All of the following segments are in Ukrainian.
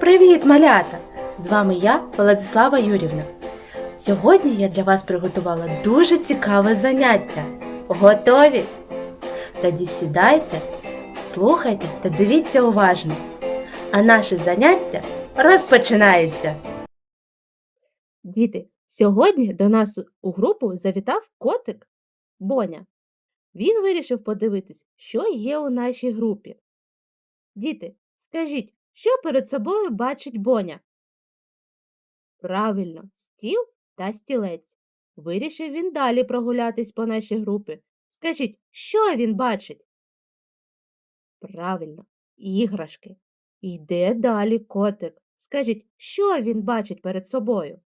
Привіт, малята! З вами я, Владислава Юрівна. Сьогодні я для вас приготувала дуже цікаве заняття. Готові? Тоді сідайте, слухайте та дивіться уважно. А наше заняття розпочинається. Діти, сьогодні до нас у групу завітав котик Боня. Він вирішив подивитись, що є у нашій групі. Діти, скажіть, що перед собою бачить Боня? Правильно, стіл та стілець. Вирішив він далі прогулятись по нашій групі. Скажіть, що він бачить? Правильно, іграшки. Йде далі котик. Скажіть, що він бачить перед собою?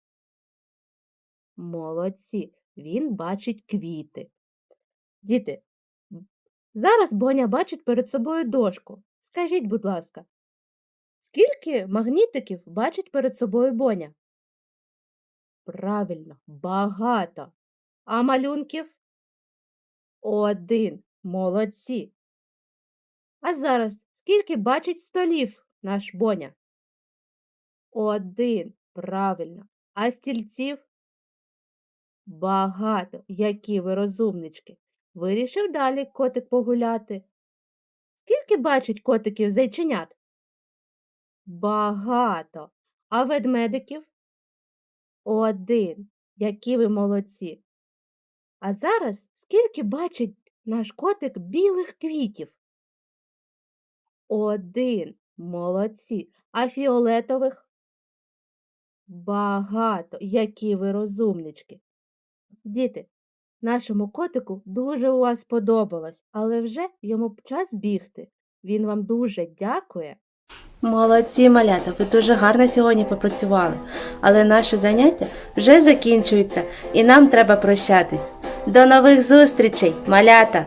Молодці, він бачить квіти. Діти, зараз Боня бачить перед собою дошку. Скажіть, будь ласка, скільки магнітиків бачить перед собою Боня? Правильно, багато. А малюнків? Один. Молодці. А зараз скільки бачить столів наш Боня? Один. Правильно. А стільців? Багато. Які ви розумнички. Вирішив далі котик погуляти. Скільки бачить котиків зайченят? Багато. А ведмедиків? Один. Які ви молодці. А зараз скільки бачить наш котик білих квітів? Один. Молодці. А фіолетових? Багато. Які ви розумнички. Діти, нашому котику дуже у вас сподобалось, але вже йому час бігти. Він вам дуже дякує. Молодці, малята, ви дуже гарно сьогодні попрацювали, але наше заняття вже закінчується і нам треба прощатись. До нових зустрічей, малята!